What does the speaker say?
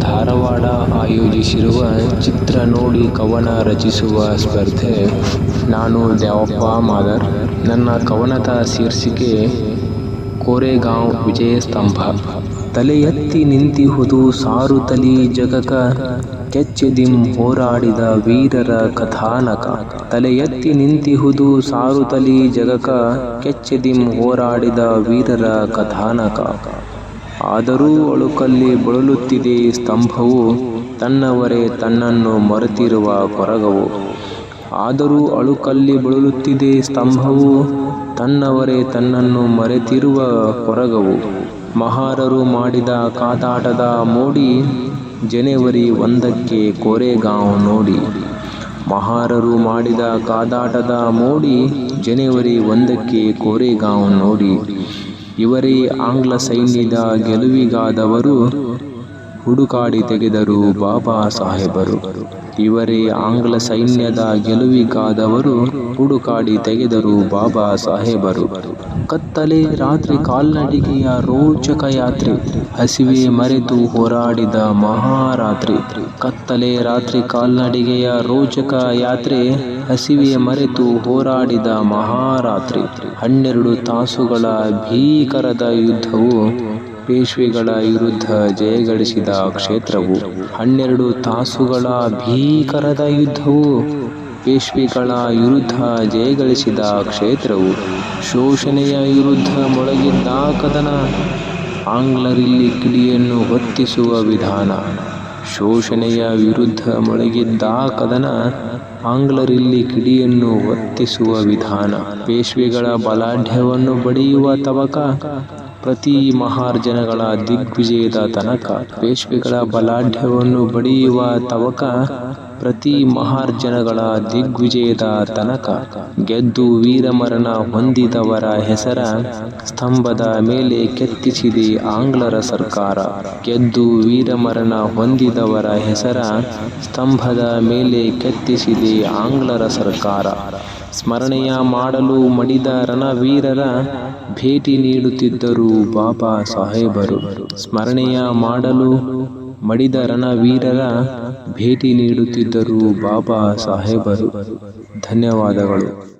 ಧಾರವಾಡ ಆಯೋಜಿಸಿರುವ ಚಿತ್ರ ನೋಡಿ ಕವನ ರಚಿಸುವ ಸ್ಪರ್ಧೆ. ನಾನು ದ್ಯಾವಪ್ಪ ಮಾದರ್. ನನ್ನ ಕವನದ ಶೀರ್ಷಿಕೆ ಕೋರೆಗಾಂವ್ ವಿಜಯಸ್ತಂಭ ತಲೆ ಎತ್ತಿ ನಿಂತಿಹುದು ಸಾರು ತಲಿ ಜಗಕ. ಕೆಚ್ಚೆದಿಂ ಹೋರಾಡಿದ ವೀರರ ಕಥಾನಕ. ತಲೆ ಎತ್ತಿ ನಿಂತಿಹುದು ಸಾರು ತಲಿ ಜಗಕ. ಕೆಚ್ಚೆದಿಂ ಹೋರಾಡಿದ ವೀರರ ಕಥಾನಕ. ಆದರೂ ಅಳುಕಲ್ಲಿ ಬಳಲುತ್ತಿದೆ ಸ್ತಂಭವು, ತನ್ನವರೇ ತನ್ನನ್ನು ಮರೆತಿರುವ ಕೊರಗವು. ಆದರೂ ಅಳುಕಲ್ಲಿ ಬಳಲುತ್ತಿದೆ ಸ್ತಂಭವು, ತನ್ನವರೇ ತನ್ನನ್ನು ಮರೆತಿರುವ ಕೊರಗವು. ಮಹಾರರು ಮಾಡಿದ ಕಾದಾಟದ ಮೋಡಿ, ಜನವರಿ ಒಂದಕ್ಕೆ ಕೋರೆಗಾಂವ್ ನೋಡಿ. ಮಹಾರರು ಮಾಡಿದ ಕಾದಾಟದ ಮೋಡಿ, ಜನವರಿ ಒಂದಕ್ಕೆ ಕೋರೆಗಾಂವ್ ನೋಡಿ. ಇವರೇ ಆಂಗ್ಲ ಸೈನ್ಯದ ಗೆಲುವಿಗಾದವರು. ಹುಡುಕಾಡಿ ತೆಗೆದರು ಬಾಬಾ ಸಾಹೇಬರು. ಇವರೇ ಆಂಗ್ಲ ಸೈನ್ಯದ ಗೆಲುವಿಗಾದವರು ಹುಡುಕಾಡಿ ತೆಗೆದರು ಬಾಬಾ ಸಾಹೇಬರು. ಕತ್ತಲೆ ರಾತ್ರಿ ಕಾಲ್ನಡಿಗೆಯ ರೋಚಕ ಯಾತ್ರೆ. ಹಸಿವೆ ಮರೆತು ಹೋರಾಡಿದ ಮಹಾರಾತ್ರಿ. ಕತ್ತಲೆ ರಾತ್ರಿ ಕಾಲ್ನಡಿಗೆಯ ರೋಚಕ ಯಾತ್ರೆ. ಹಸಿವೆ ಮರೆತು ಹೋರಾಡಿದ ಮಹಾರಾತ್ರಿ. ಹನ್ನೆರಡು ತಾಸುಗಳ ಭೀಕರದ ಯುದ್ಧವು ಪೇಶ್ವೆಗಳ ವಿರುದ್ಧ ಜಯಗಳಿಸಿದ ಕ್ಷೇತ್ರವು ಹನ್ನೆರಡು ತಾಸುಗಳ ಭೀಕರದ ಯುದ್ಧವು. ಪೇಶ್ವೆಗಳ ವಿರುದ್ಧ ಜಯಗಳಿಸಿದ ಕ್ಷೇತ್ರವು ಶೋಷಣೆಯ ವಿರುದ್ಧ ಮೊಳಗಿದ್ದ ಕದನ. ಆಂಗ್ಲರಿಲ್ಲಿ ಕಿಡಿಯನ್ನು ಹೊತ್ತಿಸುವ ವಿಧಾನ ಶೋಷಣೆಯ ವಿರುದ್ಧ ಮೊಳಗಿದ್ದ ಕದನ. ಆಂಗ್ಲರಿಲ್ಲಿ ಕಿಡಿಯನ್ನು ಹೊತ್ತಿಸುವ ವಿಧಾನ ಪೇಶ್ವೆಗಳ ಬಲಾಢ್ಯವನ್ನು ಬಡಿಯುವ ತವಕ ಪ್ರತಿ ಮಹಾರ್ಜನಗಳ ದಿಗ್ವಿಜಯದ ತನಕ ಪೇಶ್ವೆಗಳ ಬಲಾಢ್ಯವನ್ನು ಬಡಿಯುವ ತವಕ ಪ್ರತಿ ಮಹಾರ್ಜನಗಳ ದಿಗ್ವಿಜಯದ ತನಕ ಗೆದ್ದು ವೀರಮರಣ ಹೊಂದಿದವರ ಹೆಸರ ಸ್ತಂಭದ ಮೇಲೆ ಕೆತ್ತಿಸಿದೆ ಆಂಗ್ಲರ ಸರ್ಕಾರ. ಗೆದ್ದು ವೀರಮರಣ ಹೊಂದಿದವರ ಹೆಸರ ಸ್ತಂಭದ ಮೇಲೆ ಕೆತ್ತಿಸಿದೆ ಆಂಗ್ಲರ ಸರ್ಕಾರ. ಸ್ಮರಣೆಯ ಮಾಡಲು ಮಡಿದ ರಣವೀರರ ಭೇಟಿ ನೀಡುತ್ತಿದ್ದರು ಬಾಬಾ ಸಾಹೇಬರು. ಸ್ಮರಣೆಯ ಮಾಡಲು ಮಡಿದ ರಣವೀರರ ಭೇಟಿ ನೀಡುತ್ತಿದ್ದರು ಬಾಬಾ ಸಾಹೇಬರು. ಧನ್ಯವಾದಗಳು.